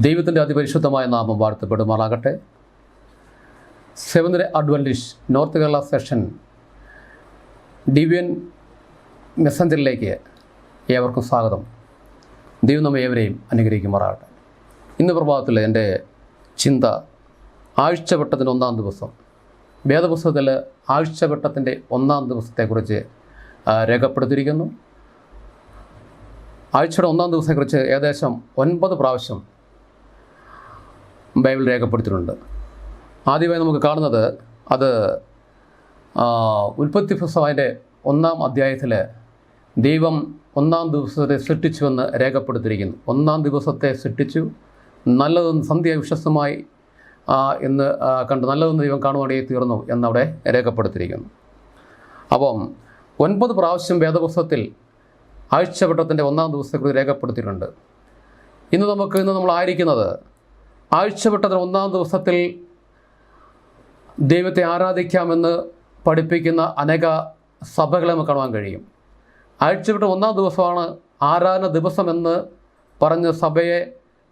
ദൈവത്തിന്റെ അതിപരിശുദ്ധമായ നാമം വാഴ്ത്തപ്പെടുമാറാകട്ടെ. Seventh day Adventist north Kerala section division മെസ്സഞ്ചറിലേക്ക് ഏവർക്കും സ്വാഗതം. ദൈവം നമ്മെ ഏവരെയും അനുഗ്രഹിക്കുമാറാകട്ടെ. ഇന്ന് പ്രഭാതത്തിൽ എന്റെ ചിന്ത ആഴ്ചവട്ടത്തിന്റെ ഒന്നാം ദിവസം. വേദപുസ്തകത്തിൽ ആഴ്ചവട്ടത്തിന്റെ ഒന്നാം ദിവസത്തെക്കുറിച്ച് രേഖപ്പെടുത്തിയിരിക്കുന്നു. ആഴ്ചയുടെ ഒന്നാം ദിവസത്തെക്കുറിച്ച് ഏകദേശം ഒൻപത് പ്രാവശ്യം ബൈബിൾ രേഖപ്പെടുത്തിയിട്ടുണ്ട്. ആദ്യമായി നമുക്ക് കാണുന്നത് അത് ഉൽപ്പത്തി പുസ്തകത്തിന്റെ ഒന്നാം അധ്യായത്തിൽ ദൈവം ഒന്നാം ദിവസത്തെ സൃഷ്ടിച്ചുവെന്ന് രേഖപ്പെടുത്തിയിരിക്കുന്നു. ഒന്നാം ദിവസത്തെ സൃഷ്ടിച്ചു. നല്ലതെന്ന് സന്ധ്യ വിശ്വസ്തമായി എന്ന് കണ്ട് നല്ലതെന്ന് ദൈവം കാണുവാണേ തീർന്നു എന്നവിടെ രേഖപ്പെടുത്തിയിരിക്കുന്നു. അപ്പം ഒൻപത് പ്രാവശ്യം വേദപുസ്തകത്തിൽ ആഴ്ചവട്ടത്തിന്റെ ഒന്നാം ദിവസത്തെക്കുറിച്ച് രേഖപ്പെടുത്തിയിട്ടുണ്ട്. ഇന്ന് നമുക്ക് ഇന്ന് നമ്മളായിരിക്കുന്നത് ആഴ്ചവട്ടത്തിന്റെ ഒന്നാം ദിവസത്തിൽ ദൈവത്തെ ആരാധിക്കാമെന്ന് പഠിപ്പിക്കുന്ന അനേക സഭകളെ നമുക്ക് കാണുവാൻ കഴിയും. ആഴ്ചവട്ടം ഒന്നാം ദിവസമാണ് ആരാധന ദിവസമെന്ന് പറഞ്ഞ് സഭയെ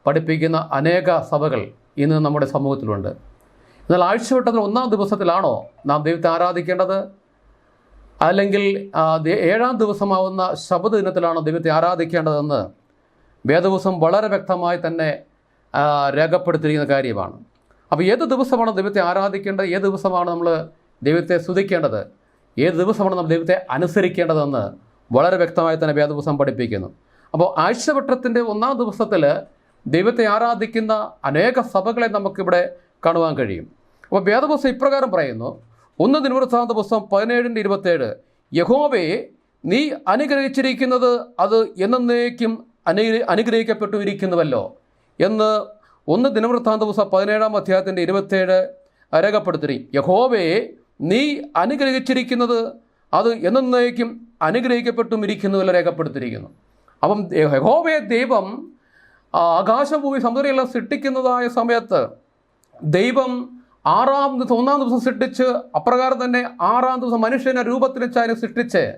പഠിപ്പിക്കുന്ന അനേക സഭകൾ ഇന്ന് നമ്മുടെ സമൂഹത്തിലുണ്ട്. എന്നാൽ ആഴ്ചവട്ടത്തിന് ഒന്നാം ദിവസത്തിലാണോ നാം ദൈവത്തെ ആരാധിക്കേണ്ടത്? അല്ലെങ്കിൽ ഏഴാം ദിവസമാവുന്ന ശബദ ദിനത്തിലാണോ ദൈവത്തെ ആരാധിക്കേണ്ടതെന്ന്? വേദദിവസം വളരെ വ്യക്തമായി തന്നെ രേഖപ്പെടുത്തിയിരിക്കുന്ന കാര്യമാണ്. അപ്പോൾ ഏത് ദിവസമാണ് ദൈവത്തെ ആരാധിക്കേണ്ടത്? ഏത് ദിവസമാണ് നമ്മൾ ദൈവത്തെ സ്തുതിക്കേണ്ടത്? ഏത് ദിവസമാണ് നമ്മൾ ദൈവത്തെ അനുസരിക്കേണ്ടതെന്ന് വളരെ വ്യക്തമായി തന്നെ വേദപുസ്തകം പഠിപ്പിക്കുന്നു. അപ്പോൾ ആഴ്ചവട്ടത്തിന്റെ ഒന്നാം ദിവസത്തിൽ ദൈവത്തെ ആരാധിക്കുന്ന അനേക സഭകളെ നമുക്കിവിടെ കാണുവാൻ കഴിയും. അപ്പോൾ വേദപുസ്തകം ഇപ്രകാരം പറയുന്നു. ഒന്ന് നിവൃത്താന്ത പുസ്തകം പതിനേഴിന്റെ ഇരുപത്തേഴ്. യഹോവേ നീ അനുഗ്രഹിച്ചിരിക്കുന്നത് അത് എന്നേക്കും അനു അനുഗ്രഹിക്കപ്പെട്ടു ഇരിക്കുന്നുവല്ലോ എന്ന് ഒന്ന് ദിനവൃത്താന്ത പുസ്തകം പതിനേഴാം അധ്യായത്തിന്റെ ഇരുപത്തേഴ് രേഖപ്പെടുത്തി യഹോവയെ നീ അനുഗ്രഹിച്ചിരിക്കുന്നത് അത് എന്നേക്കും അനുഗ്രഹിക്കപ്പെട്ടും ഇരിക്കുന്നുവല്ലോ രേഖപ്പെടുത്തിയിരിക്കുന്നു. അപ്പം യഹോവയെ ദൈവം ആകാശഭൂമി സമുദ്രമെല്ലാം സൃഷ്ടിക്കുന്നതായ സമയത്ത് ദൈവം ആറാം ദിവസം ഒന്നാം ദിവസം സൃഷ്ടിച്ച് അപ്രകാരം തന്നെ ആറാം ദിവസം മനുഷ്യനെ രൂപത്തിൽ ചാരി സൃഷ്ടിച്ച്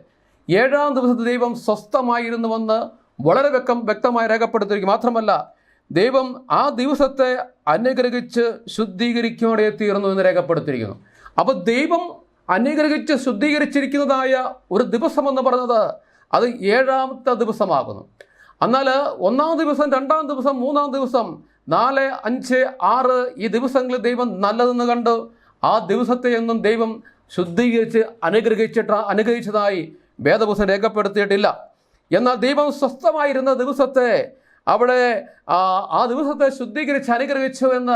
ഏഴാം ദിവസത്തെ ദൈവം സ്വസ്ഥമായിരുന്നുവെന്ന് വളരെ വ്യക്തം വ്യക്തമായി രേഖപ്പെടുത്തിയിരിക്കും മാത്രമല്ല ദൈവം ആ ദിവസത്തെ അനുഗ്രഹിച്ച് ശുദ്ധീകരിക്കോടെ തീർന്നു എന്ന് രേഖപ്പെടുത്തിയിരിക്കുന്നു. അപ്പോൾ ദൈവം അനുഗ്രഹിച്ച് ശുദ്ധീകരിച്ചിരിക്കുന്നതായ ഒരു ദിവസം എന്ന് പറഞ്ഞത് അത് ഏഴാമത്തെ ദിവസമാകുന്നു. എന്നാൽ ഒന്നാം ദിവസം രണ്ടാം ദിവസം മൂന്നാം ദിവസം നാല് അഞ്ച് ആറ് ഈ ദിവസങ്ങളിൽ ദൈവം നല്ലതെന്ന് കണ്ട്. ആ ദിവസത്തെ എന്നും ദൈവം ശുദ്ധീകരിച്ച് അനുഗ്രഹിച്ചിട്ട് അനുഗ്രഹിച്ചതായി വേദപുസ്തകം രേഖപ്പെടുത്തിയിട്ടില്ല. എന്നാൽ ദൈവം സ്വസ്ഥമായിരുന്ന ദിവസത്തെ അവിടെ ആ, ദിവസത്തെ ശുദ്ധീകരിച്ച് അനുഗ്രഹിച്ചു എന്ന്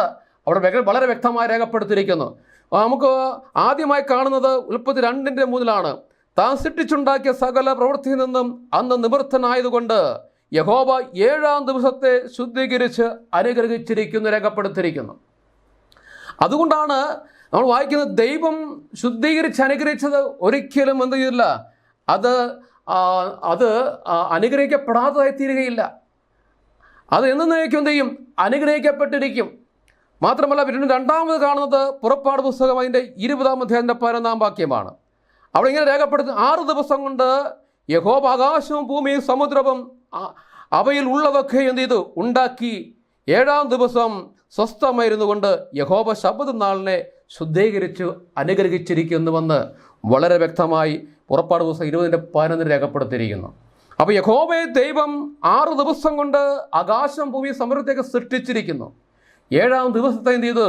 അവിടെ വളരെ വ്യക്തമായി രേഖപ്പെടുത്തിയിരിക്കുന്നു. നമുക്ക് ആദ്യമായി കാണുന്നത് ഉൽപ്പത്തി രണ്ടിന്റെ മൂന്നിലാണ്. താൻ സൃഷ്ടിച്ചുണ്ടാക്കിയ സകല പ്രവൃത്തിയിൽ നിന്നും അന്ന് നിവൃത്തനായതുകൊണ്ട് യഹോബ ഏഴാം ദിവസത്തെ ശുദ്ധീകരിച്ച് അനുഗ്രഹിച്ചിരിക്കുന്നു രേഖപ്പെടുത്തിയിരിക്കുന്നു. അതുകൊണ്ടാണ് നമ്മൾ വായിക്കുന്നത് ദൈവം ശുദ്ധീകരിച്ച് അനുഗ്രഹിച്ചത് ഒരിക്കലും എന്ത് ചെയ്തില്ല. അത് അത് അനുഗ്രഹിക്കപ്പെടാത്തതായി തീരുകയില്ല. അത് എന്നേക്കും എന്ത് ചെയ്യും? അനുഗ്രഹിക്കപ്പെട്ടിരിക്കും. മാത്രമല്ല പിന്നെ രണ്ടാമത് കാണുന്നത് പുറപ്പാട് പുസ്തകം അതിന്റെ ഇരുപതാം അധ്യായത്തിന്റെ പതിനൊന്നാം വാക്യമാണ്. അവിടെ ഇങ്ങനെ രേഖപ്പെടുത്തുന്ന ആറ് ദിവസം കൊണ്ട് യഹോബ ആകാശവും ഭൂമിയും സമുദ്രവും അവയിൽ ഉള്ളതൊക്കെ എന്ത് ചെയ്തു? ഉണ്ടാക്കി. ഏഴാം ദിവസം സ്വസ്ഥമായിരുന്നു കൊണ്ട് യഹോബ ശബ്ദ നാളിനെ ശുദ്ധീകരിച്ചു അനുഗ്രഹിച്ചിരിക്കുന്നുവെന്ന് വളരെ വ്യക്തമായി പുറപ്പാട് ദിവസം ഇരുപതിന്റെ പതിനൊന്നിന് രേഖപ്പെടുത്തിയിരിക്കുന്നു. അപ്പോൾ യഹോബയെ ദൈവം ആറ് ദിവസം കൊണ്ട് ആകാശം ഭൂമി സമൃദ്ധിയൊക്കെ സൃഷ്ടിച്ചിരിക്കുന്നു. ഏഴാം ദിവസത്തെ എന്ത് ചെയ്തു?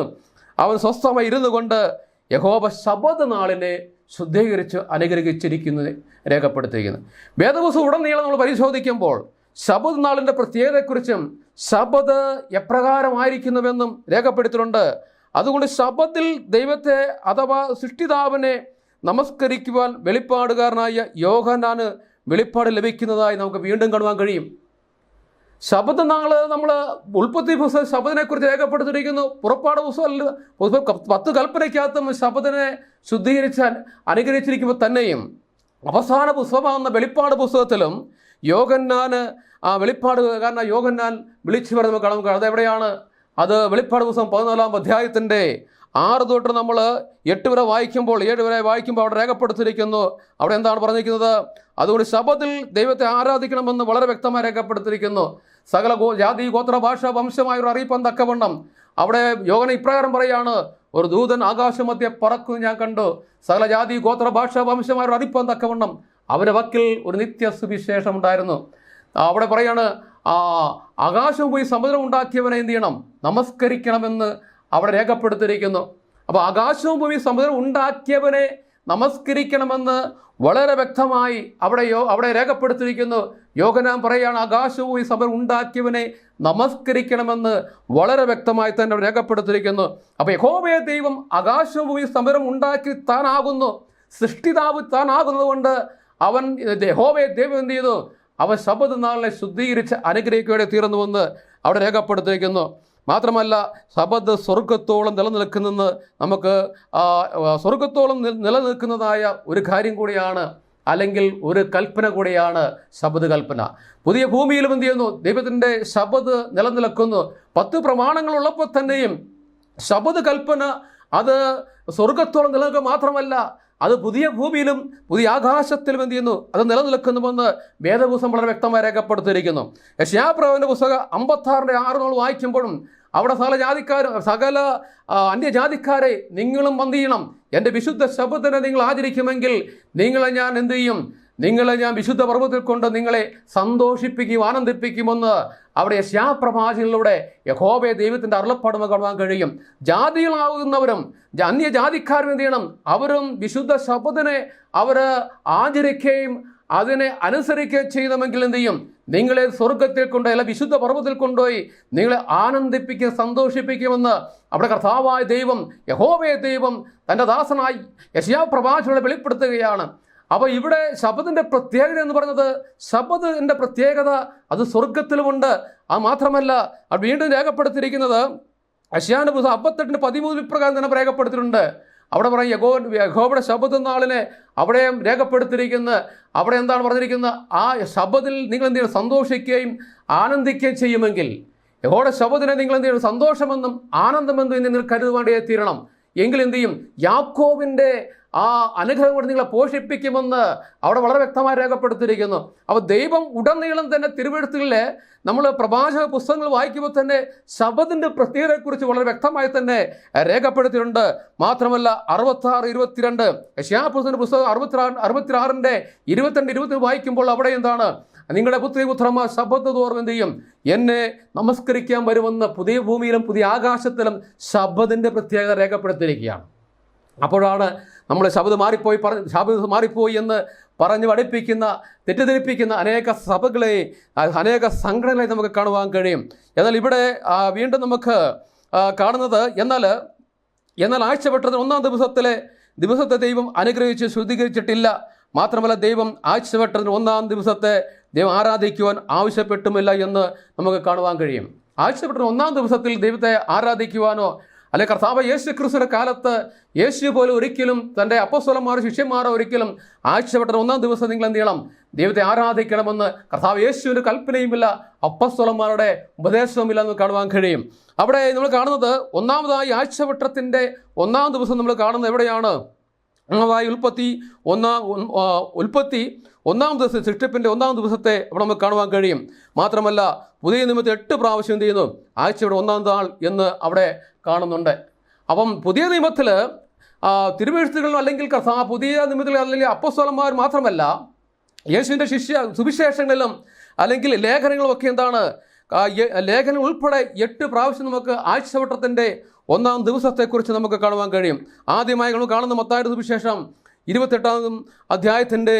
അവൻ സ്വസ്ഥമായി ഇരുന്നു കൊണ്ട് യഹോബ ശബദ നാളിനെ ശുദ്ധീകരിച്ച് അനുഗ്രഹിച്ചിരിക്കുന്നത് രേഖപ്പെടുത്തിയിരിക്കുന്നു. വേദപുസ്തകം ഉടനീളം നമ്മൾ പരിശോധിക്കുമ്പോൾ ശബദ് നാളിന്റെ പ്രത്യേകതയെക്കുറിച്ചും ശബദ് എപ്രകാരമായിരിക്കുന്നുവെന്നും രേഖപ്പെടുത്തിയിട്ടുണ്ട്. അതുകൊണ്ട് ശബത്തിൽ ദൈവത്തെ അഥവാ സൃഷ്ടിതാവിനെ നമസ്കരിക്കുവാൻ വെളിപ്പാടുകാരനായ യോഹനാന് വെളിപ്പാട് ലഭിക്കുന്നതായി നമുക്ക് വീണ്ടും കാണുവാൻ കഴിയും. ശബ്ദം നാൾ നമ്മൾ ഉൽപ്പത്തി പുസ്തകം ശബ്ദത്തിനെക്കുറിച്ച് കുറിച്ച് രേഖപ്പെടുത്തിയിരിക്കുന്നു. പുറപ്പാട് പുസ്തകം പത്ത് കൽപ്പനയ്ക്കകത്തും ശബ്ദനെ ശുദ്ധീകരിച്ചാൽ അനുഗ്രഹിച്ചിരിക്കുമ്പോൾ തന്നെയും അവസാന പുസ്തകമാകുന്ന വെളിപ്പാട് പുസ്തകത്തിലും യോഗന്നാന് ആ വെളിപ്പാട് കാരണം യോഗന്നാൻ വിളിച്ചു നമുക്ക് കാണാൻ കഴിയും. അതെവിടെയാണ് അത് വെളിപ്പാട് പുസ്തകം പതിനാലാം അധ്യായത്തിന്റെ ആറ് തൊട്ട് നമ്മൾ എട്ട് വരെ വായിക്കുമ്പോൾ ഏഴ് വരെ വായിക്കുമ്പോൾ അവിടെ രേഖപ്പെടുത്തിയിരിക്കുന്നു. അവിടെ എന്താണ് പറഞ്ഞിരിക്കുന്നത്? അതുകൊണ്ട് ശബത്തിൽ ദൈവത്തെ ആരാധിക്കണമെന്ന് വളരെ വ്യക്തമായി രേഖപ്പെടുത്തിയിരിക്കുന്നു. സകല ഗോ ജാതി ഗോത്ര ഭാഷ വംശമായ ഒരു അറിയിപ്പം തക്കവണ്ണം. അവിടെ യോഗന ഇപ്രകാരം പറയാണ് ഒരു ദൂതൻ ആകാശമധ്യ പറക്കുന്നു ഞാൻ കണ്ടു. സകല ജാതി ഗോത്ര ഭാഷ വംശമായ ഒരു അറിയിപ്പം തക്കവണ്ണം. അവരുടെ വക്കിൽ ഒരു നിത്യ സുവിശേഷം ഉണ്ടായിരുന്നു. അവിടെ പറയാണ് ആ ആകാശം പോയി സമുദ്രം ഉണ്ടാക്കിയവനെ എന്ത് ചെയ്യണം? നമസ്കരിക്കണമെന്ന് അവിടെ രേഖപ്പെടുത്തിയിരിക്കുന്നു. അപ്പോൾ ആകാശവും ഭൂമി സമുദ്രം ഉണ്ടാക്കിയവനെ നമസ്കരിക്കണമെന്ന് വളരെ വ്യക്തമായി അവിടെ യോ അവിടെ രേഖപ്പെടുത്തിയിരിക്കുന്നു. യോഗനാം പറയുകയാണ് ആകാശവും ഈ സമുദ്രം ഉണ്ടാക്കിയവനെ നമസ്കരിക്കണമെന്ന് വളരെ വ്യക്തമായി തന്നെ അവിടെ രേഖപ്പെടുത്തിയിരിക്കുന്നു. അപ്പോൾ യഹോമയ ദൈവം ആകാശവും ഈ സമുദ്രം ഉണ്ടാക്കി താനാകുന്നു. സൃഷ്ടിതാവ് താനാകുന്നത് കൊണ്ട് അവൻ യഹോമയ ദൈവം എന്ത് ചെയ്തു? അവൻ ശബദ നാളിനെ ശുദ്ധീകരിച്ച് അനുഗ്രഹിക്കുകയുടെ തീർന്നുവെന്ന് അവിടെ രേഖപ്പെടുത്തിയിരിക്കുന്നു. മാത്രമല്ല ശബദ് സ്വർഗത്തോളം നിലനിൽക്കുന്നെന്ന് നമുക്ക് സ്വർഗത്തോളം നിലനിൽക്കുന്നതായ ഒരു കാര്യം കൂടിയാണ് അല്ലെങ്കിൽ ഒരു കൽപ്പന കൂടിയാണ് ശബദ് കൽപ്പന. പുതിയ ഭൂമിയിലും എന്ത് ചെയ്യുന്നു? ദൈവത്തിന്റെ ശബദ് നിലനിൽക്കുന്നു. പത്ത് പ്രമാണങ്ങളുള്ളപ്പോൾ തന്നെയും ശബദ് കൽപ്പന അത് സ്വർഗത്തോളം നിലനിൽക്കുക മാത്രമല്ല അത് പുതിയ ഭൂമിയിലും പുതിയ ആകാശത്തിലും എന്ത് ചെയ്യുന്നു? അത് നിലനിൽക്കുന്നുവെന്ന് വേദപുസ്തകം വളരെ വ്യക്തമായി രേഖപ്പെടുത്തിയിരിക്കുന്നു. യശ്യാപ്രവന്റെ പുസ്തകം അമ്പത്താറിന്റെ ആറ് നമ്മൾ വായിക്കുമ്പോഴും അവിടെ സകല ജാതിക്കാർ സകല അന്യജാതിക്കാരെ നിങ്ങളും വന്തിയണം എന്റെ വിശുദ്ധ ശബ്ദത്തിനെ നിങ്ങൾ ആചരിക്കുമെങ്കിൽ നിങ്ങളെ ഞാൻ എന്തു ചെയ്യും? നിങ്ങളെ ഞാൻ വിശുദ്ധ പർവത്തിൽ കൊണ്ട് നിങ്ങളെ സന്തോഷിപ്പിക്കും ആനന്ദിപ്പിക്കുമെന്ന് അവിടെ യശ്യാപ്രഭാഷകളിലൂടെ യഹോബയെ ദൈവത്തിന്റെ അരുളപ്പാടുമ കാണുവാൻ കഴിയും. ജാതികളാകുന്നവരും അന്യജാതിക്കാരും എന്ത് ചെയ്യണം? അവരും വിശുദ്ധ ശബ്ദത്തിനെ അവർ ആചരിക്കുകയും അതിനെ അനുസരിക്കുകയും ചെയ്യണമെങ്കിൽ എന്ത് ചെയ്യും? നിങ്ങളെ സ്വർഗത്തിൽ കൊണ്ടുപോയി അല്ല വിശുദ്ധ പർവത്തിൽ കൊണ്ടുപോയി നിങ്ങളെ ആനന്ദിപ്പിക്കും സന്തോഷിപ്പിക്കുമെന്ന് അവിടെ കർത്താവായ ദൈവം യഹോവയ ദൈവം തന്റെ ദാസനായി യശയാ പ്രഭാഷകളെ വെളിപ്പെടുത്തുകയാണ്. അപ്പോൾ ഇവിടെ ശബ്ദത്തിന്റെ പ്രത്യേകത എന്ന് പറയുന്നത് ശബ്ദത്തിന്റെ പ്രത്യേകത അത് സ്വർഗത്തിലുമുണ്ട്. അത് മാത്രമല്ല അത് വീണ്ടും രേഖപ്പെടുത്തിയിരിക്കുന്നത് അഷ്യാന്റെ പുസ്തകം അമ്പത്തെട്ടിന് പതിമൂന്ന് ഇപ്രകാരം തന്നെ രേഖപ്പെടുത്തിയിട്ടുണ്ട്. അവിടെ പറയും യഗോ യഹോബയുടെ ശബ്ദ നാളിനെ അവിടെ രേഖപ്പെടുത്തിയിരിക്കുന്നത് അവിടെ എന്താണ് പറഞ്ഞിരിക്കുന്നത്? ആ ശബ്ദത്തിൽ നിങ്ങൾ എന്ത് ചെയ്യണം സന്തോഷിക്കുകയും ആനന്ദിക്കുകയും ചെയ്യുമെങ്കിൽ യഹോയുടെ ശബ്ദത്തിനെ നിങ്ങൾ എന്ത് ചെയ്യണം? സന്തോഷമെന്നും ആനന്ദമെന്നും നിങ്ങൾ കരുതുവാണ്ടേ തീരണം. എങ്കിൽ എന്ത് ചെയ്യും? യാക്കോവിന്റെ ആ അനുഗ്രഹം കൊണ്ട് നിങ്ങളെ പോഷിപ്പിക്കുമെന്ന് അവിടെ വളരെ വ്യക്തമായി രേഖപ്പെടുത്തിയിരിക്കുന്നു. അപ്പോൾ ദൈവം ഉടനീളം തന്നെ തിരുവെഴുത്തുകളിലെ നമ്മൾ പ്രഭാഷക പുസ്തകങ്ങൾ വായിക്കുമ്പോൾ തന്നെ ശബദിന്റെ പ്രത്യേകതയെക്കുറിച്ച് വളരെ വ്യക്തമായി തന്നെ രേഖപ്പെടുത്തിയിട്ടുണ്ട്. മാത്രമല്ല അറുപത്താറ് ഇരുപത്തിരണ്ട് യശ്യാപുസ്തകന്റെ പുസ്തകം അറുപത്തിരാ അറുപത്തിരാറിന്റെ ഇരുപത്തിരണ്ട് ഇരുപത്തി വായിക്കുമ്പോൾ അവിടെ എന്താണ്? നിങ്ങളുടെ പുത്രി പുത്രന്മാർ ശബദ് തോറും എന്ത് ചെയ്യും? എന്നെ നമസ്കരിക്കാൻ വരുമെന്ന് പുതിയ ഭൂമിയിലും പുതിയ ആകാശത്തിലും ശബ്ദത്തിന്റെ പ്രത്യേകത രേഖപ്പെടുത്തിയിരിക്കുകയാണ്. അപ്പോഴാണ് നമ്മൾ ശബ്ദം മാറിപ്പോയി പറഞ്ഞ് ശബ്ദം മാറിപ്പോയി എന്ന് പറഞ്ഞ് പഠിപ്പിക്കുന്ന തെറ്റിദ്ധരിപ്പിക്കുന്ന അനേക സഭകളെ അനേക സംഘടനകളെ നമുക്ക് കാണുവാൻ കഴിയും. എന്നാൽ ഇവിടെ വീണ്ടും നമുക്ക് കാണുന്നത് എന്നാൽ എന്നാൽ ആഴ്ചപ്പെട്ടത് ഒന്നാം ദിവസത്തിലെ ദിവസത്തെ ദൈവം അനുഗ്രഹിച്ച് ശുദ്ധീകരിച്ചിട്ടില്ല. മാത്രമല്ല ദൈവം ആഴ്ചവട്ടത്തിന് ഒന്നാം ദിവസത്തെ ദൈവം ആരാധിക്കുവാൻ ആവശ്യപ്പെട്ടുമില്ല എന്ന് നമുക്ക് കാണുവാൻ കഴിയും. ആഴ്ചവട്ടത്തിന് ഒന്നാം ദിവസത്തിൽ ദൈവത്തെ ആരാധിക്കുവാനോ അല്ലെ കർത്താവ് യേശു ക്രിസ്തുവിന്റെ കാലത്ത് യേശു പോലും ഒരിക്കലും തന്റെ അപ്പസ്വലന്മാരോ ശിഷ്യന്മാരോ ഒരിക്കലും ആഴ്ചപ്പെട്ട ഒന്നാം ദിവസം നിങ്ങൾ എന്ത് ചെയ്യണം? ദൈവത്തെ ആരാധിക്കണമെന്ന് കർത്താവ് യേശുവിന്റെ കൽപ്പനയുമില്ല അപ്പസ്വലന്മാരുടെ ഉപദേശവുമില്ല എന്ന് കാണുവാൻ കഴിയും. അവിടെ നമ്മൾ കാണുന്നത് ഒന്നാമതായി ആഴ്ചവട്ടത്തിന്റെ ഒന്നാം ദിവസം നമ്മൾ കാണുന്നത് എവിടെയാണ്? ഒന്നാമതായി ഉൽപ്പത്തി ഒന്നാം ഉൽപ്പത്തി ഒന്നാം ദിവസം സൃഷ്ടിപ്പിന്റെ ഒന്നാം ദിവസത്തെ അവിടെ നമുക്ക് കാണുവാൻ കഴിയും. മാത്രമല്ല പുതിയ നിമിത്തം എട്ട് പ്രാവശ്യം എന്ത് ചെയ്യുന്നു? ആഴ്ചയുടെ ഒന്നാം നാൾ എന്ന് അവിടെ കാണുന്നുണ്ട്. അപ്പം പുതിയ നിയമത്തിൽ തിരുവെഴുത്തുകളിലും അല്ലെങ്കിൽ പുതിയ നിയമത്തിൽ അല്ലെങ്കിൽ അപ്പസ്വലന്മാർ മാത്രമല്ല യേശുവിന്റെ ശിഷ്യ സുവിശേഷങ്ങളിലും അല്ലെങ്കിൽ ലേഖനങ്ങളും ഒക്കെ എന്താണ് ലേഖനം ഉൾപ്പെടെ എട്ട് പ്രാവശ്യം നമുക്ക് ആഴ്ചവട്ടത്തിന്റെ ഒന്നാം ദിവസത്തെക്കുറിച്ച് നമുക്ക് കാണുവാൻ കഴിയും. ആദ്യമായി നമ്മൾ കാണുന്ന മത്തായുടെ സുവിശേഷം ഇരുപത്തെട്ടാം അധ്യായത്തിന്റെ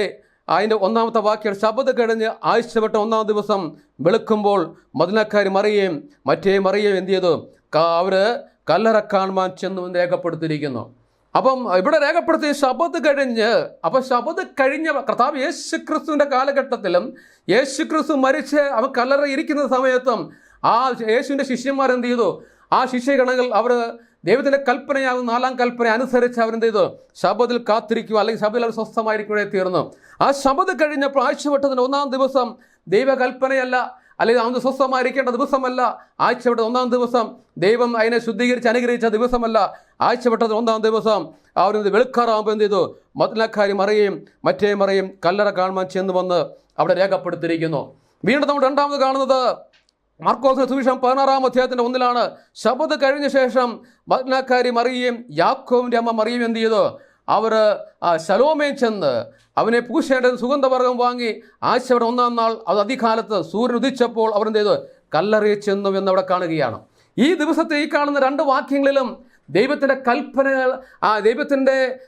അതിന്റെ ഒന്നാമത്തെ വാക്യം ശബ്ദ കഴിഞ്ഞ് ആഴ്ചവട്ട ഒന്നാം ദിവസം വെളുക്കുമ്പോൾ മതിലക്കാർ മറിയുകയും മറ്റേ മറിയുകയും എന്ത് ചെയ്തു? അവർ കല്ലറ കാണുവാൻ ചെന്നു രേഖപ്പെടുത്തിയിരിക്കുന്നു. അപ്പം ഇവിടെ രേഖപ്പെടുത്തിയ ശബദ് കഴിഞ്ഞ് അപ്പം ശബദ് കഴിഞ്ഞ കർത്താവ് യേശു ക്രിസ്തുവിന്റെ കാലഘട്ടത്തിലും യേശു ക്രിസ്തു മരിച്ച് അവൻ കല്ലറ ഇരിക്കുന്ന സമയത്തും ആ യേശുവിന്റെ ശിഷ്യന്മാർ എന്ത് ചെയ്തു? ആ ശിഷ്യഗണങ്ങൾ അവർ ദൈവത്തിന്റെ കൽപ്പനയാകും നാലാം കൽപ്പന അനുസരിച്ച് അവരെന്ത് ചെയ്തു? ശബദിൽ കാത്തിരിക്കുക അല്ലെങ്കിൽ ശബദിൽ അവർ സ്വസ്ഥമായിരിക്കുകയെ തീർന്നു. ആ ശബദ് കഴിഞ്ഞപ്പോൾ ആഴ്ചവട്ടത്തിന്റെ ഒന്നാം ദിവസം ദൈവകൽപ്പനയല്ല അല്ലെങ്കിൽ അന്ന് സ്വസ്ഥമായിരിക്കേണ്ട ദിവസമല്ല. ആഴ്ചവട്ട ഒന്നാം ദിവസം. ദൈവം അതിനെ ശുദ്ധീകരിച്ച് അനുഗ്രഹിച്ച ദിവസമല്ല. ആഴ്ചപ്പെട്ടത് ഒന്നാം ദിവസം. അവരെന്ത് വെളുക്കാറാകുമ്പോൾ എന്ത് ചെയ്തു? മതിലക്കാരി മറിയും മറ്റേ മറിയും കല്ലറ കാണുവാൻ ചെന്ന് വന്ന് അവിടെ രേഖപ്പെടുത്തിയിരിക്കുന്നു. വീണ്ടും നമ്മൾ രണ്ടാമത് കാണുന്നത് മാർക്കോസിന് സുവിശേഷം പതിനാറാം അധ്യായത്തിന്റെ ഒന്നിലാണ്. ശബദ് കഴിഞ്ഞ ശേഷം മഗ്നക്കാരി മറിയും യാക്കോവിന്റെ അമ്മ മറിയും എന്ത് ചെയ്തു? അവർ ശലോമേ ചെന്ന് അവനെ പൂശേണ്ടത് സുഗന്ധവർഗം വാങ്ങി ആഴ്ചയുടെ ഒന്നാം നാൾ അത് അധികാലത്ത് സൂര്യൻ ഉദിച്ചപ്പോൾ അവർ എന്ത് ചെയ്തു? കല്ലറിയ ചെന്നു എന്നവിടെ കാണുകയാണ്. ഈ ദിവസത്തെ ഈ കാണുന്ന രണ്ട് വാക്യങ്ങളിലും ദൈവത്തിന്റെ കൽപ്പനകൾ ആ ദൈവത്തിന്റെ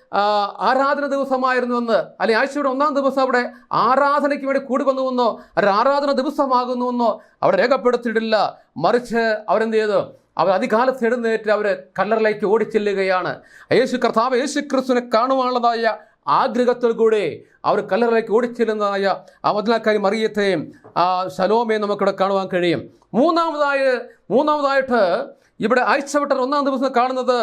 ആരാധന ദിവസമായിരുന്നുവെന്ന് അല്ലെങ്കിൽ ആഴ്ചയുടെ ഒന്നാം ദിവസം അവിടെ ആരാധനയ്ക്ക് വേണ്ടി കൂടി വന്നുവെന്നോ ഒരു ആരാധന ദിവസമാകുന്നുവെന്നോ അവിടെ രേഖപ്പെടുത്തിയിട്ടില്ല. മറിച്ച് അവരെന്ത് ചെയ്തു? അവർ അധികാലത്ത് എഴുന്നേറ്റ് അവർ കല്ലറിലേക്ക് ഓടിച്ചെല്ലുകയാണ്. യേശു കർത്താവ് യേശു ക്രിസ്തുവിനെ കാണുവാനുള്ളതായ ആഗ്രഹത്തിൽ കൂടെ അവർ കല്ലറിലേക്ക് ഓടിച്ചെല്ലുന്നതായ ആ മതിലാക്കാരി മറിയത്തെയും ആ ശലോമയും നമുക്കിവിടെ കാണുവാൻ കഴിയും. മൂന്നാമതായി മൂന്നാമതായിട്ട് ഇവിടെ ആഴ്ചവട്ടർ ഒന്നാം ദിവസം കാണുന്നത്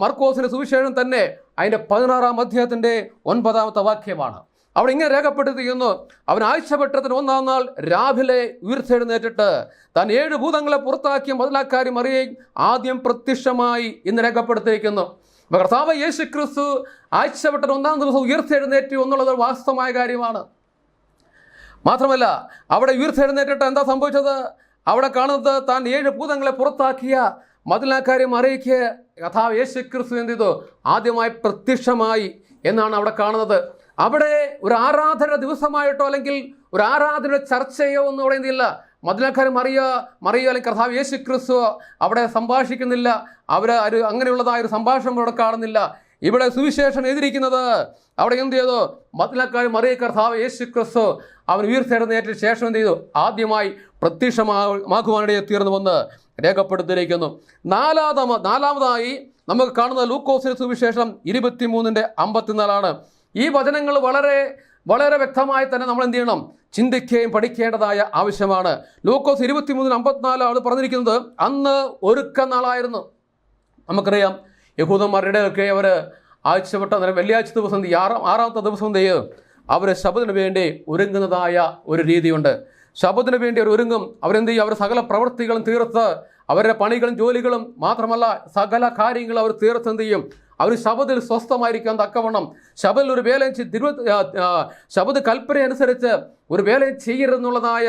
മർക്കോസിന്റെ സുവിശേഷം തന്നെ അതിന്റെ പതിനാറാം അധ്യായത്തിന്റെ ഒൻപതാമത്തെ വാക്യമാണ്. അവിടെ ഇങ്ങനെ രേഖപ്പെടുത്തിയിരിക്കുന്നു അവൻ ആഴ്ചപ്പെട്ടതിന് ഒന്നാം നാൾ രാവിലെ ഉയർത്തെഴുന്നേറ്റിട്ട് താൻ ഏഴ് ഭൂതങ്ങളെ പുറത്താക്കിയ മുതലാക്കാരി മറിയേയും ആദ്യം പ്രത്യക്ഷമായി ഇന്ന് രേഖപ്പെടുത്തിയിരിക്കുന്നു. അപ്പോൾ കർത്താവ് യേശു ക്രിസ്തു ആഴ്ചവട്ടൻ ഒന്നാം ദിവസം ഉയർത്തെഴുന്നേറ്റു എന്നുള്ളത് ഒരു വാസ്തവമായ കാര്യമാണ്. മാത്രമല്ല അവിടെ ഉയർത്തെഴുന്നേറ്റിട്ട് എന്താ സംഭവിച്ചത്? അവിടെ കാണുന്നത് താൻ ഏഴ് ഭൂതങ്ങളെ പുറത്താക്കിയ മതിലാക്കാരി മറിയിക്ക് കഥാവ് യേശു ക്രിസ്തു എന്ത് ചെയ്തു? ആദ്യമായി പ്രത്യക്ഷമായി എന്നാണ് അവിടെ കാണുന്നത്. അവിടെ ഒരു ആരാധന ദിവസമായിട്ടോ അല്ലെങ്കിൽ ഒരു ആരാധന ചർച്ചയോ ഒന്നും പറയുന്നില്ല മതിലാക്കാരി മറിയ മറിയോ അല്ലെങ്കിൽ കർത്താവ് യേശു ക്രിസ്തു അവിടെ സംഭാഷിക്കുന്നില്ല. അവർ ഒരു അങ്ങനെയുള്ളതായ ഒരു സംഭാഷണം അവിടെ കാണുന്നില്ല. ഇവിടെ സുവിശേഷം എഴുതിയിരിക്കുന്നത് അവിടെ എന്ത് ചെയ്തു? മതിലക്കാർ മറിയ കർത്താവ് യേശു ക്രിസ്തു അവൻ ഉയർത്തെഴുന്നേറ്റ ശേഷം എന്ത് ചെയ്തു? ആദ്യമായി പ്രത്യക്ഷമാകുവാനിടയെ തീർന്നുവെന്ന് രേഖപ്പെടുത്തിയിരിക്കുന്നു. നാലാമത നാലാമതായി നമുക്ക് കാണുന്ന ലൂക്കോസിന് സുവിശേഷം ഇരുപത്തിമൂന്നിന്റെ അമ്പത്തിനാലാണ്. ഈ വചനങ്ങൾ വളരെ വളരെ വ്യക്തമായി തന്നെ നമ്മൾ എന്ത് ചെയ്യണം? ചിന്തിക്കുകയും പഠിക്കേണ്ടതായ ആവശ്യമാണ്. ലൂക്കോസ് ഇരുപത്തിമൂന്നിന് അമ്പത്തിനാലാണ് പറഞ്ഞിരിക്കുന്നത് അന്ന് ഒരുക്ക നാളായിരുന്നു നമുക്കറിയാം യഹൂദന്മാരുടെ ഒക്കെ അവർ ആഴ്ചവട്ട നേരം വെള്ളിയാഴ്ച ദിവസം ആറാം ആറാമത്തെ ദിവസം എന്ത് ചെയ്യും? അവർ ശബ്ദത്തിന് വേണ്ടി ഒരുങ്ങുന്നതായ ഒരു രീതിയുണ്ട്. ശബ്ദത്തിന് വേണ്ടി അവർ ഒരുങ്ങും. അവരെന്ത് ചെയ്യും? അവർ സകല പ്രവൃത്തികളും തീർത്ത് അവരുടെ പണികളും ജോലികളും മാത്രമല്ല സകല കാര്യങ്ങളും അവർ തീർത്ത് എന്ത് ചെയ്യും? അവർ ശബദിൽ സ്വസ്ഥമായിരിക്കാൻ തക്കവണ്ണം ശബദിൽ ഒരു വേലയും തിരുവ ശബദ് കൽപ്പന അനുസരിച്ച് ഒരു വേലയും ചെയ്യരുതെന്നുള്ളതായ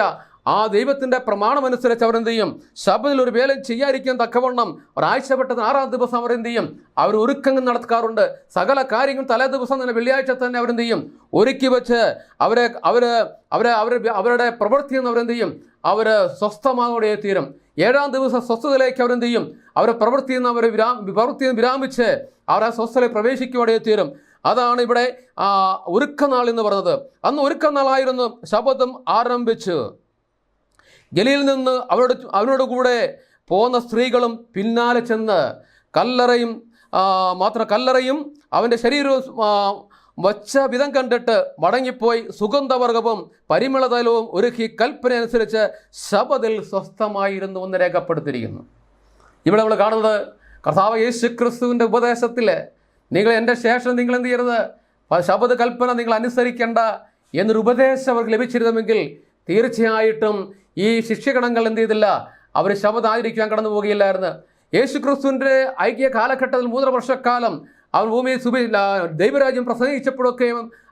ആ ദൈവത്തിന്റെ പ്രമാണമനുസരിച്ച് അവരെന്ത് ചെയ്യും? ശബദിൽ ഒരു വേലയും ചെയ്യാതിരിക്കാൻ തക്കവണ്ണം ഒരാഴ്ചപ്പെട്ടത് ആറാം ദിവസം അവരെന്ത് ചെയ്യും? അവർ ഒരുക്കങ്ങൾ നടക്കാറുണ്ട് സകല കാര്യങ്ങളും തലേ ദിവസം തന്നെ വെള്ളിയാഴ്ച തന്നെ അവരെന്ത് ചെയ്യും? ഒരുക്കി വെച്ച് അവരെ അവർ അവരെ അവരെ അവരുടെ പ്രവൃത്തി എന്ന് അവരെന്ത് ചെയ്യും? അവർ സ്വസ്ഥമാകോടെ തീരും ഏഴാം ദിവസം സ്വസ്ഥതയിലേക്ക് അവരെന്ത് ചെയ്യും? അവരെ പ്രവൃത്തിയിൽ നിന്ന് അവരെ വിരാ പ്രവൃത്തിയിൽ നിന്ന് വിരാമിച്ച് അവരെ സ്വസ്ഥതയിൽ പ്രവേശിക്കുവാടെ തീരും അതാണ് ഇവിടെ ഒരുക്കനാൾ എന്ന് പറഞ്ഞത് അന്ന് ഒരുക്കനാളായിരുന്നു ശബദം ആരംഭിച്ചു. ഗലിയിൽ നിന്ന് അവരോട് അവനോട് കൂടെ പോകുന്ന സ്ത്രീകളും പിന്നാലെ ചെന്ന് കല്ലറയും മാത്രം കല്ലറയും അവന്റെ ശരീരവും വച്ച വിധം കണ്ടിട്ട് മടങ്ങിപ്പോയി സുഗന്ധവർഗവും പരിമളതലവും ഒരുക്കി കൽപ്പന അനുസരിച്ച് ശബദിൽ സ്വസ്ഥമായിരുന്നു എന്ന് രേഖപ്പെടുത്തിയിരിക്കുന്നു. ഇവിടെ നമ്മൾ കാണുന്നത് കർത്താവ് യേശു ക്രിസ്തുവിന്റെ ഉപദേശത്തിൽ നിങ്ങൾ എന്റെ ശേഷം നിങ്ങൾ എന്ത് ചെയ്യരുത്? ശബദ കൽപ്പന നിങ്ങൾ അനുസരിക്കേണ്ട എന്നൊരു ഉപദേശം അവർക്ക് ലഭിച്ചിരുന്നുവെങ്കിൽ തീർച്ചയായിട്ടും ഈ ശിക്ഷകണങ്ങൾ എന്ത് ചെയ്തില്ല അവർ ശബദായിരിക്കാൻ കടന്നു പോകുകയില്ലായിരുന്നു യേശു ക്രിസ്തുവിന്റെ ഐക്യ കാലഘട്ടത്തിൽ മൂന്നര വർഷക്കാലം അവൻ ഭൂമിയിൽ സുബി ദൈവരാജ്യം പ്രസംഗിച്ചപ്പോഴൊക്കെ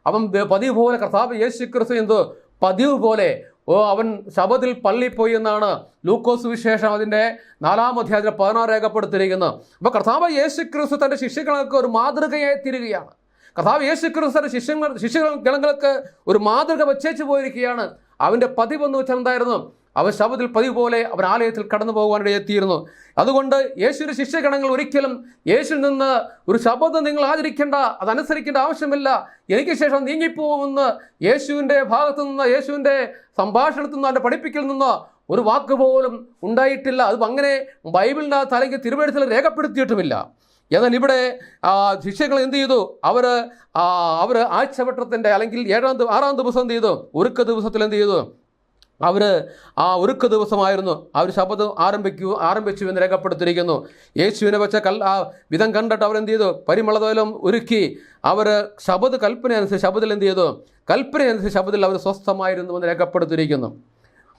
അവൻ പതിവ് പോലെ കർത്താവ് യേശു ക്രിസ്തു എന്തോ പതിവ് പോലെ ഓ അവൻ ശബത്തിൽ പള്ളി പോയി എന്നാണ് ലൂക്കോസ് വിശേഷം അതിന്റെ നാലാം അധ്യായത്തിൽ പതിനാറ് രേഖപ്പെടുത്തിയിരിക്കുന്നത് അപ്പോൾ കർത്താവ് യേശു ക്രിസ്തു തന്റെ ശിഷ്യങ്ങൾക്ക് ഒരു മാതൃകയായി തീരുകയാണ്. കർത്താവ് യേശു ക്രിസ്തു തന്റെ ശിഷ്യങ്ങൾ ശിഷ്യഗണങ്ങൾക്ക് ഒരു മാതൃക വച്ചേച്ച് പോയിരിക്കുകയാണ്. അവന്റെ പതിവെന്ന് വെച്ചാൽ എന്തായിരുന്നു? അവൻ ശബത്തിൽ പതിവ് പോലെ അവൻ ആലയത്തിൽ കടന്നു പോകുവാനിടയെ എത്തിയിരുന്നു. അതുകൊണ്ട് യേശുവിന്റെ ശിഷ്യഗണങ്ങൾ ഒരിക്കലും യേശുവിൽ നിന്ന് ഒരു ശബ്ദം നിങ്ങൾ ആചരിക്കേണ്ട അതനുസരിക്കേണ്ട ആവശ്യമില്ല. എനിക്ക് ശേഷം നീങ്ങിപ്പോകുമെന്ന് യേശുവിന്റെ ഭാഗത്തു നിന്ന് യേശുവിന്റെ സംഭാഷണത്തിൽ നിന്ന് അവന്റെ പഠിപ്പിക്കൽ നിന്ന് ഒരു വാക്ക് പോലും ഉണ്ടായിട്ടില്ല. അത് അങ്ങനെ ബൈബിളിന്റെ അല്ലെങ്കിൽ തിരുവഴുത്തിൽ രേഖപ്പെടുത്തിയിട്ടുമില്ല. എന്നാൽ ഇവിടെ ആ, ശിഷ്യകൾ എന്ത് ചെയ്തു? അവർ അവർ ആഴ്ചവട്ടത്തിന്റെ അല്ലെങ്കിൽ ഏഴാം ആറാം ദിവസം എന്ത് ചെയ്തു? ഒരുക്ക ദിവസത്തിൽ എന്ത് ചെയ്തു? അവർ ആ ഒരുക്ക ദിവസമായിരുന്നു. അവർ ശബ്ദം ആരംഭിക്കൂ ആരംഭിച്ചു എന്ന് രേഖപ്പെടുത്തിയിരിക്കുന്നു. യേശുവിനെ വെച്ച കൽ ആ വിധം കണ്ടിട്ട് അവരെന്ത് ചെയ്തു പരിമളതോലം ഒരുക്കി. അവർ ശബദ് കൽപ്പന അനുസരിച്ച് ശബദിൽ എന്ത് ചെയ്തു കൽപ്പന അനുസരിച്ച് ശബദിൽ അവർ സ്വസ്ഥമായിരുന്നു എന്ന് രേഖപ്പെടുത്തിയിരിക്കുന്നു.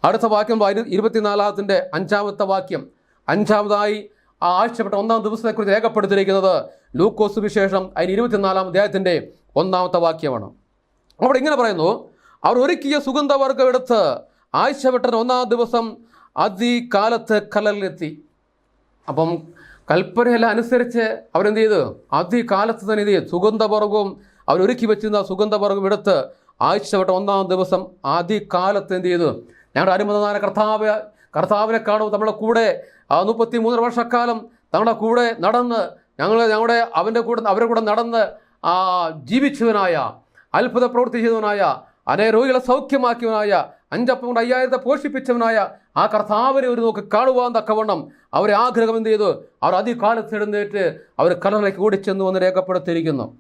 അടുത്ത വാക്യം ഇരു- ഇരുപത്തിനാലാമത്തിന്റെ അഞ്ചാമത്തെ വാക്യം. അഞ്ചാമതായി ആ ആഴ്ചപ്പെട്ട ഒന്നാം ദിവസത്തെക്കുറിച്ച് രേഖപ്പെടുത്തിയിരിക്കുന്നത് ലൂക്കോസ് വിശേഷം അതിന് ഇരുപത്തിനാലാം അദ്ദേഹത്തിന്റെ ഒന്നാമത്തെ വാക്യമാണ്. അവിടെ ഇങ്ങനെ പറയുന്നു അവർ ഒരുക്കിയ സുഗന്ധവർഗം എടുത്ത് ആഴ്ചപ്പെട്ട ഒന്നാം ദിവസം അതികാലത്ത് കലലിലെത്തി. അപ്പം കൽപ്പനയെല്ലാം അനുസരിച്ച് അവരെന്ത് ചെയ്തു? അതികാലത്ത് തന്നെ ഇത് ചെയ്തു? സുഗന്ധപർവവും അവരൊരുക്കി വെച്ചിരുന്ന സുഗന്ധപർവം എടുത്ത് ആഴ്ചവട്ട ഒന്നാം ദിവസം ആദ്യകാലത്ത് എന്ത് ചെയ്തു? ഞങ്ങളുടെ അനുമതനായ കർത്താവ് കർത്താവിനെ കാണും നമ്മുടെ കൂടെ മുപ്പത്തി മൂന്നര വർഷക്കാലം നമ്മുടെ കൂടെ നടന്ന് ഞങ്ങൾ ഞങ്ങളുടെ അവന്റെ കൂടെ അവരുടെ കൂടെ നടന്ന് ജീവിച്ചവനായ അത്ഭുത പ്രവൃത്തി ചെയ്തവനായ അനേ രോഗികളെ സൗഖ്യമാക്കിയവനായ അഞ്ചപ്പം കൊണ്ട് അയ്യായിരത്തെ പോഷിപ്പിച്ചവനായ ആ കർത്താവിനെ ഒരു നോക്ക് കാണുവാൻ തക്കവണ്ണം അവരെ ആഗ്രഹം എന്ത് ചെയ്തു? അവർ അധികാലത്ത് എഴുന്നേറ്റ് അവർ കലറിലേക്ക് ചെന്നു എന്ന് രേഖപ്പെടുത്തിയിരിക്കുന്നു.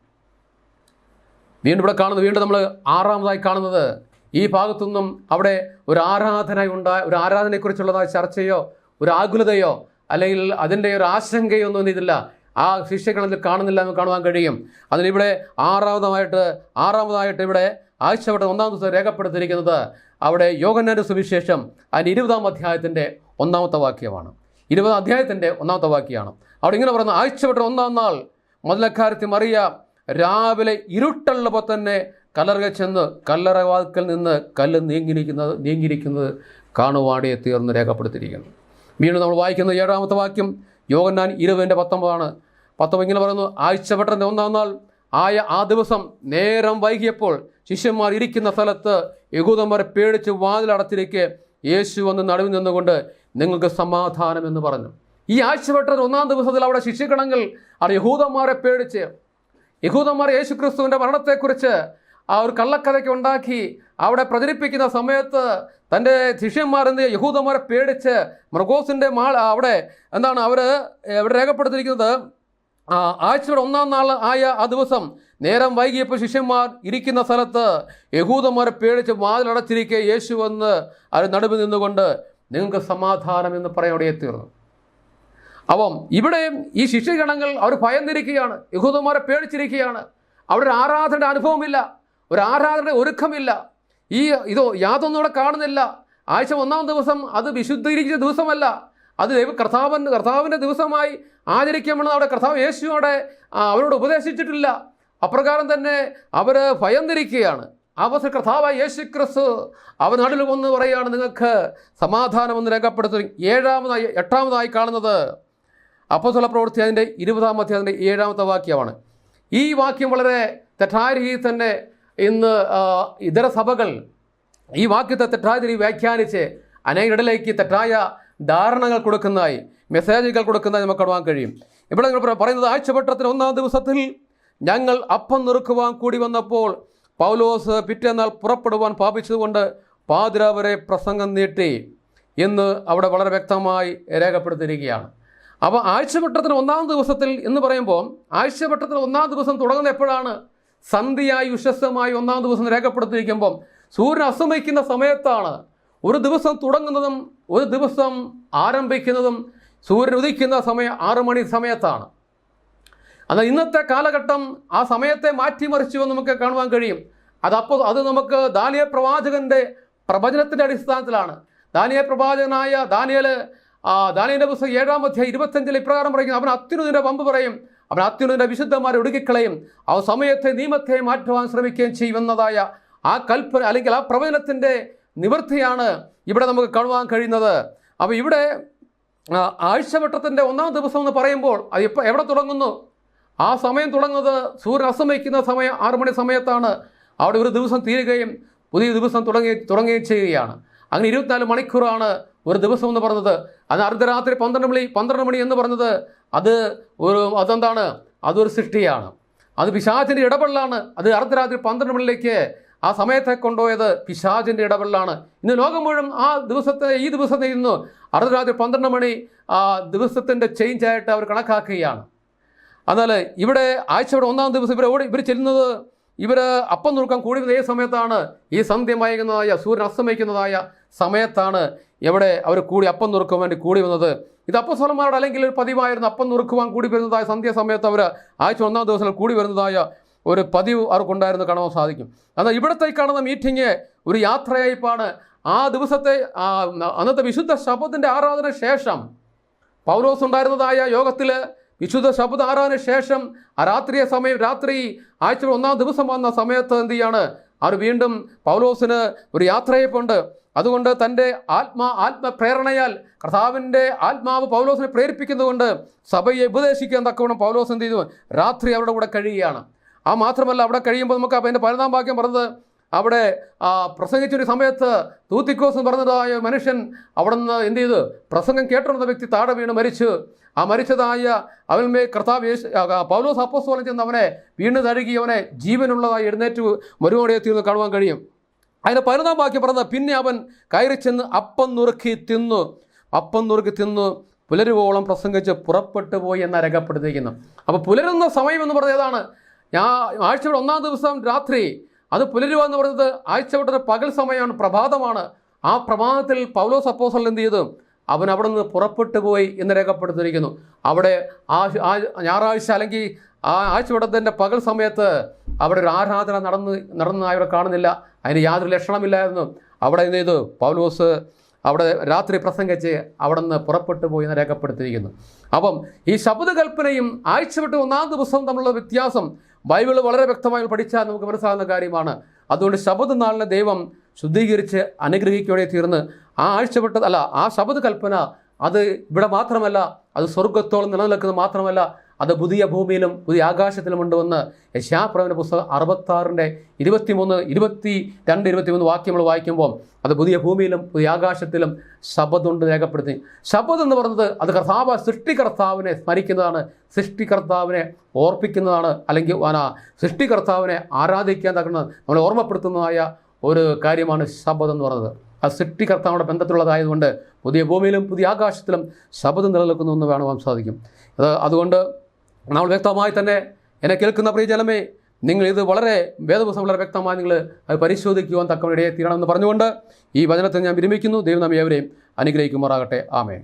വീണ്ടും ഇവിടെ കാണുന്നത് വീണ്ടും നമ്മൾ ആറാമതായി കാണുന്നത് ഈ ഭാഗത്തുനിന്നും അവിടെ ഒരു ആരാധന ഉണ്ടായ ഒരു ആരാധനയെക്കുറിച്ചുള്ളതായ ചർച്ചയോ ഒരു ആകുലതയോ അല്ലെങ്കിൽ അതിന്റെ ഒരു ആശങ്കയോ ഒന്നും ഇതില്ല. ആ ശിഷ്യകളിൽ കാണുന്നില്ല എന്ന് കാണുവാൻ കഴിയും. അതിനിവിടെ ആറാമതായിട്ട് ആറാമതായിട്ട് ഇവിടെ ആഴ്ചവട്ടം ഒന്നാം ദിവസം രേഖപ്പെടുത്തിയിരിക്കുന്നത് അവിടെ യോഗന്നാന്റെ സുവിശേഷം അതിന്റെ ഇരുപതാം അധ്യായത്തിന്റെ ഒന്നാമത്തെ വാക്യമാണ്. ഇരുപതാം അധ്യായത്തിന്റെ ഒന്നാമത്തെ വാക്യമാണ് അവിടെ ഇങ്ങനെ പറയുന്നത് ആഴ്ചവട്ട ഒന്നാം നാൾ മുതലക്കാരത്തി മറിയ രാവിലെ ഇരുട്ടുള്ളപ്പോൾ തന്നെ കല്ലറക ചെന്ന് കല്ലറവാക്കൽ നിന്ന് കല്ല് നീങ്ങിയിരിക്കുന്നത് നീങ്ങിയിരിക്കുന്നത് കാണുവാടെ തീർന്ന് രേഖപ്പെടുത്തിയിരിക്കുന്നു. വീണ്ടും നമ്മൾ വായിക്കുന്നത് ഏഴാമത്തെ വാക്യം യോഗന്നാൻ ഇരുപതിന്റെ പത്തൊമ്പതാണ്. പത്തൊമ്പത് ഇങ്ങനെ പറയുന്നു ആഴ്ചവട്ടന്റെ ഒന്നാം നാൾ ആയ ആ ദിവസം നേരം വൈകിയപ്പോൾ ശിഷ്യന്മാർ ഇരിക്കുന്ന സ്ഥലത്ത് യഹൂദന്മാരെ പേടിച്ച് വാതിലടത്തിലേക്ക് യേശു വന്ന് നടുവിൽ നിന്നുകൊണ്ട് നിങ്ങൾക്ക് സമാധാനം എന്ന് പറഞ്ഞു. ഈ ആഴ്ചവട്ടർ ഒന്നാം ദിവസത്തിൽ അവിടെ ശിഷ്യഗണങ്ങൾ ആ യഹൂദന്മാരെ പേടിച്ച് യഹൂദന്മാർ യേശു ക്രിസ്തുവിന്റെ മരണത്തെക്കുറിച്ച് ആ ഒരു കള്ളക്കഥയ്ക്ക് ഉണ്ടാക്കി അവിടെ പ്രചരിപ്പിക്കുന്ന സമയത്ത് തന്റെ ശിഷ്യന്മാർ എന്ത് യഹൂദന്മാരെ പേടിച്ച് മൃഗോസിന്റെ മാൾ അവിടെ എന്താണ് അവർ ഇവിടെ രേഖപ്പെടുത്തിയിരിക്കുന്നത് ആഴ്ചയുടെ ഒന്നാം നാൾ ആയ ആ ദിവസം നേരം വൈകിയപ്പോൾ ശിഷ്യന്മാർ ഇരിക്കുന്ന സ്ഥലത്ത് യഹൂദന്മാരെ പേടിച്ച് വാതിലടച്ചിരിക്കെ യേശു വന്ന് അവർ നടുവിൽ നിന്നുകൊണ്ട് നിങ്ങൾക്ക് സമാധാനം എന്ന് പറയാൻ തീർന്നു അപ്പം ഇവിടെ ഈ ശിഷ്യഗണങ്ങൾ അവർ ഭയന്നിരിക്കുകയാണ്. യഹൂദന്മാരെ പേടിച്ചിരിക്കുകയാണ്. അവിടെ ഒരു ആരാധനയുടെ അനുഭവമില്ല. ഒരു ആരാധനയുടെ ഒരുക്കമില്ല. ഈ ഇതോ യാതൊന്നും ഇവിടെ കാണുന്നില്ല. ആഴ്ച ഒന്നാം ദിവസം അത് വിശുദ്ധീകരിച്ച ദിവസമല്ല. അത് ദൈവ കർത്താവൻ കർത്താവിന്റെ ദിവസമായി ആചരിക്കാമെന്ന് അവിടെ കർത്താവ് യേശു അവിടെ അവരോട് ഉപദേശിച്ചിട്ടില്ല. അപ്രകാരം തന്നെ അവർ ഭയന്നിരിക്കുകയാണ്. അവസര കർത്താവ് യേശു ക്രിസ്തു അവൻ നടുവിൽ വന്ന് പറയുകയാണ് നിങ്ങൾക്ക് സമാധാനം ഒന്ന് രേഖപ്പെടുത്തി ഏഴാമതായി എട്ടാമതായി കാണുന്നത് അപ്പോസ്തല പ്രവൃത്തി അതിന്റെ ഇരുപതാം അധ്യായത്തിന്റെ ഏഴാമത്തെ വാക്യമാണ്. ഈ വാക്യം വളരെ തെറ്റായ രീതിയിൽ തന്നെ ഇന്ന് ഇതര സഭകൾ ഈ വാക്യത്തെ തെറ്റായ രീതി വ്യാഖ്യാനിച്ച് അനേകരിടയിലേക്ക് തെറ്റായ ധാരണകൾ കൊടുക്കുന്നതായി മെസ്സേജുകൾ കൊടുക്കുന്നതായി നമുക്ക് കാണുവാൻ കഴിയും. ഇവിടെ നിങ്ങൾ പറയുന്നത് ആഴ്ചപ്പെട്ടത്തിന് ഒന്നാം ദിവസത്തിൽ ഞങ്ങൾ അപ്പം നിറുക്കുവാൻ കൂടി വന്നപ്പോൾ പൗലോസ് പിറ്റേന്നാൾ പുറപ്പെടുവാൻ പാപിച്ചതുകൊണ്ട് പാതിരാവരെ പ്രസംഗം നീട്ടി എന്ന് അവിടെ വളരെ വ്യക്തമായി രേഖപ്പെടുത്തിയിരിക്കുകയാണ്. അപ്പോൾ ആഴ്ചവട്ടത്തിന് ഒന്നാം ദിവസത്തിൽ എന്ന് പറയുമ്പോൾ ആഴ്ചവട്ടത്തിന് ഒന്നാം ദിവസം തുടങ്ങുന്ന എപ്പോഴാണ്? സന്ധിയായി ഉഷസ്സമായി ഒന്നാം ദിവസം രേഖപ്പെടുത്തിയിരിക്കുമ്പം സൂര്യൻ അസ്തമിക്കുന്ന സമയത്താണ്. ഒരു ദിവസം തുടങ്ങുന്നതും ഒരു ദിവസം ആരംഭിക്കുന്നതും സൂര്യൻ ഉദിക്കുന്ന സമയം ആറു മണി സമയത്താണ്. എന്നാൽ ഇന്നത്തെ കാലഘട്ടം ആ സമയത്തെ മാറ്റിമറിച്ചു എന്ന് നമുക്ക് കാണുവാൻ കഴിയും. അതപ്പോൾ അത് നമുക്ക് ദാനിയ പ്രവാചകന്റെ പ്രവചനത്തിന്റെ അടിസ്ഥാനത്തിലാണ്. ദാനിയ പ്രവാചകനായ ദാനിയൽ ദാനിയന്റെ പുസ്തകം ഏഴാം അധ്യായം ഇരുപത്തഞ്ചിൽ ഇപ്രകാരം പറയും അവൻ അത്യുന്നതിന്റെ പമ്പ് പറയും. അവൻ അത്യുന്നതിന്റെ വിശുദ്ധന്മാരെ ഒടുക്കിക്കളയും. അവൻ സമയത്തെ നിയമത്തെ മാറ്റുവാൻ ശ്രമിക്കുകയും ചെയ്യുമെന്നതായ ആ കൽപ്പന അല്ലെങ്കിൽ ആ പ്രവചനത്തിന്റെ നിവൃത്തിയാണ് ഇവിടെ നമുക്ക് കാണുവാൻ കഴിയുന്നത്. അപ്പോൾ ഇവിടെ ആഴ്ചവട്ടത്തിന്റെ ഒന്നാം ദിവസം എന്ന് പറയുമ്പോൾ അത് ഇപ്പോൾ എവിടെ തുടങ്ങുന്നു? ആ സമയം തുടങ്ങുന്നത് സൂര്യൻ അസ്തമിക്കുന്ന സമയം ആറു മണി സമയത്താണ്. അവിടെ ഒരു ദിവസം തീരുകയും പുതിയ ദിവസം തുടങ്ങി തുടങ്ങുകയും ചെയ്യുകയാണ്. അങ്ങനെ ഇരുപത്തിനാല് മണിക്കൂറാണ് ഒരു ദിവസം എന്ന് പറഞ്ഞത്. അത് അർദ്ധരാത്രി പന്ത്രണ്ട് മണി പന്ത്രണ്ട് മണി എന്ന് പറഞ്ഞത് അത് ഒരു അതെന്താണ്? അതൊരു സൃഷ്ടിയാണ്. അത് പിശാചിന്റെ ഇടപെടലാണ്. അത് അർദ്ധരാത്രി പന്ത്രണ്ട് മണിയിലേക്ക് ആ സമയത്തെ കൊണ്ടുപോയത് പിശാചിന്റെ ഇടപെടലാണ്. ഇന്ന് ലോകം മുഴുവൻ ആ ദിവസത്തെ ഈ ദിവസത്തെ ഇന്ന് അർദ്ധരാത്രി പന്ത്രണ്ട് മണി ആ ദിവസത്തിന്റെ ചേഞ്ചായിട്ട് അവർ കണക്കാക്കുകയാണ്. എന്നാൽ ഇവിടെ ആഴ്ചയുടെ ഒന്നാം ദിവസം ഇവർ ഓടി ഇവർ ചെല്ലുന്നത് ഇവർ അപ്പം നുറുക്കാൻ കൂടി ഏത് സമയത്താണ്? ഈ സന്ധ്യ മയങ്ങുന്നതായ സൂര്യൻ അസ്തമിക്കുന്നതായ സമയത്താണ് എവിടെ അവർ കൂടി അപ്പം നുറുക്കാൻ വേണ്ടി കൂടി വന്നത്. ഇത് അപ്പസ്വലന്മാരുടെ അല്ലെങ്കിൽ ഒരു പതിവായിരുന്നു അപ്പം നുറുക്കുവാൻ കൂടി വരുന്നതായ സന്ധ്യ സമയത്ത് അവർ ആഴ്ച ഒന്നാം ദിവസം കൂടി വരുന്നതായ ഒരു പതിവ് അവർക്കുണ്ടായിരുന്നു കാണാൻ സാധിക്കും. എന്നാൽ ഇവിടത്തെ കാണുന്ന മീറ്റിംഗ് ഒരു യാത്രയയപ്പാണ്. ആ ദിവസത്തെ അന്നത്തെ വിശുദ്ധ ശബത്തിന്റെ ആരാധന ശേഷം പൗലോസ് ഉണ്ടായിരുന്നതായ യോഗത്തിൽ വിശുദ്ധ ശബ്ദ ആറാന് ശേഷം ആ രാത്രിയെ സമയം രാത്രി ആഴ്ച ഒന്നാം ദിവസം വന്ന സമയത്ത് എന്ത് ചെയ്യാണ്? അവർ വീണ്ടും പൗലോസിന് ഒരു യാത്രയപ്പുണ്ട്. അതുകൊണ്ട് തന്റെ ആത്മാ ആത്മപ്രേരണയാൽ കർത്താവിന്റെ ആത്മാവ് പൗലോസിനെ പ്രേരിപ്പിക്കുന്നതുകൊണ്ട് സഭയെ ഉപദേശിക്കാൻ തക്കവണ്ണം പൗലോസ് എന്ത് ചെയ്തു? രാത്രി അവരുടെ കൂടെ കഴിയുകയാണ്. ആ മാത്രമല്ല അവിടെ കഴിയുമ്പോൾ നമുക്ക് അതിന്റെ പതിനൊന്നാം വാക്യം പറഞ്ഞത് അവിടെ പ്രസംഗിച്ചൊരു സമയത്ത് തൂത്തിക്കോസ് എന്ന് പറഞ്ഞതായ മനുഷ്യൻ അവിടെ നിന്ന് എന്ത് ചെയ്തു? പ്രസംഗം കേട്ടിരുന്ന വ്യക്തി താഴെ വീണ് മരിച്ചു. ആ മരിച്ചതായ അവൻമേ കർത്താവ് യേശു പൗലോസ് അപ്പോസ്തലൻ ചെന്ന് അവനെ വീണ് തഴുകി അവനെ ജീവനുള്ളതായി എഴുന്നേറ്റ് മരുമോടിയെ തീർന്ന് കാണുവാൻ കഴിയും. അതിന്റെ പതിനൊന്നാം വാക്യം പറഞ്ഞ പിന്നെ അവൻ കയറി ചെന്ന് അപ്പം നുറുക്കി തിന്നു. അപ്പം നുറുക്കി തിന്നു. പുലരുവോളം പ്രസംഗിച്ച് പുറപ്പെട്ടു പോയി എന്ന് രേഖപ്പെടുത്തിയിരിക്കുന്നു അപ്പോൾ പുലരുന്ന സമയം എന്ന് പറയുന്നത് ഏതാണ്? ഞാൻ ആഴ്ചയുടെ ഒന്നാം ദിവസം രാത്രി അത് പുലരുക എന്ന് പറയുന്നത് പകൽ സമയമാണ് പ്രഭാതമാണ്. ആ പ്രഭാതത്തിൽ പൗലോസ് സപ്പോസൽ എന്ത് ചെയ്തു? അവൻ അവിടെ നിന്ന് പുറപ്പെട്ടു പോയി എന്ന് രേഖപ്പെടുത്തിയിരിക്കുന്നു. അവിടെ ആ ഞായറാഴ്ച അല്ലെങ്കിൽ ആ ആഴ്ചവട്ടത്തിന്റെ പകൽ സമയത്ത് അവിടെ ഒരു ആരാധന നടന്ന് നടന്നതായി അവിടെ കാണുന്നില്ല. അതിന് യാതൊരു ലക്ഷണമില്ലായിരുന്നു. അവിടെ എന്ത് ചെയ്തു? പൗലോസ് അവിടെ രാത്രി പ്രസംഗിച്ച് അവിടെ നിന്ന് പുറപ്പെട്ടു പോയി എന്ന് രേഖപ്പെടുത്തിയിരിക്കുന്നു. അപ്പം ഈ ശബ്ദകൽപ്പനയും ആഴ്ചവിട്ട് ഒന്നാം ദിവസവും തമ്മിലുള്ള വ്യത്യാസം ബൈബിൾ വളരെ വ്യക്തമായി പഠിച്ചാൽ നമുക്ക് മനസ്സിലാകുന്ന കാര്യമാണ്. അതുകൊണ്ട് ശബദ് നാളിനെ ദൈവം ശുദ്ധീകരിച്ച് അനുഗ്രഹിക്കുകയോടെ തീർന്ന് ആ ആഴ്ചപ്പെട്ടത് അല്ല ആ ശബദ് കൽപ്പന അത് ഇവിടെ മാത്രമല്ല അത് സ്വർഗത്തോളം നിലനിൽക്കുന്നത് മാത്രമല്ല അത് പുതിയ ഭൂമിയിലും പുതിയ ആകാശത്തിലും ഉണ്ടെന്ന് യശാപ്രവന പുസ്തകം അറുപത്താറിന്റെ ഇരുപത്തിമൂന്ന് ഇരുപത്തി രണ്ട് ഇരുപത്തിമൂന്ന് വാക്യങ്ങൾ വായിക്കുമ്പോൾ അത് പുതിയ ഭൂമിയിലും പുതിയ ആകാശത്തിലും ശബദുണ്ട് രേഖപ്പെടുത്തി. ശബദ് എന്ന് പറഞ്ഞത് അത് കർത്താവ് സൃഷ്ടികർത്താവിനെ സ്മരിക്കുന്നതാണ്. സൃഷ്ടികർത്താവിനെ ഓർപ്പിക്കുന്നതാണ്. അല്ലെങ്കിൽ സൃഷ്ടികർത്താവിനെ ആരാധിക്കാൻ തക്കുന്നത് നമ്മളെ ഓർമ്മപ്പെടുത്തുന്നതായ ഒരു കാര്യമാണ് ശബദ് എന്ന് പറയുന്നത് ആ സൃഷ്ടികർത്താവിന്റെ ബന്ധത്തിലുള്ളതായതുകൊണ്ട് പുതിയ ഭൂമിയിലും പുതിയ ആകാശത്തിലും ശബദം നിലനിൽക്കുന്നു എന്ന് കാണുവാൻ സാധിക്കും. അത് അതുകൊണ്ട് നമ്മൾ വ്യക്തമായി തന്നെ എന്നെ കേൾക്കുന്ന പ്രിയജനമേ നിങ്ങൾ ഇത് വളരെ വേദപുസ്തകം വളരെ വ്യക്തമായി നിങ്ങൾ അത് പരിശോധിക്കുവാൻ തക്കവരുടെ തീരണമെന്ന് പറഞ്ഞുകൊണ്ട് ഈ വചനത്തെ ഞാൻ വിരമിക്കുന്നു. ദൈവം നമ്മെ ഏവരെയും അനുഗ്രഹിക്കുമാറാകട്ടെ. ആമേ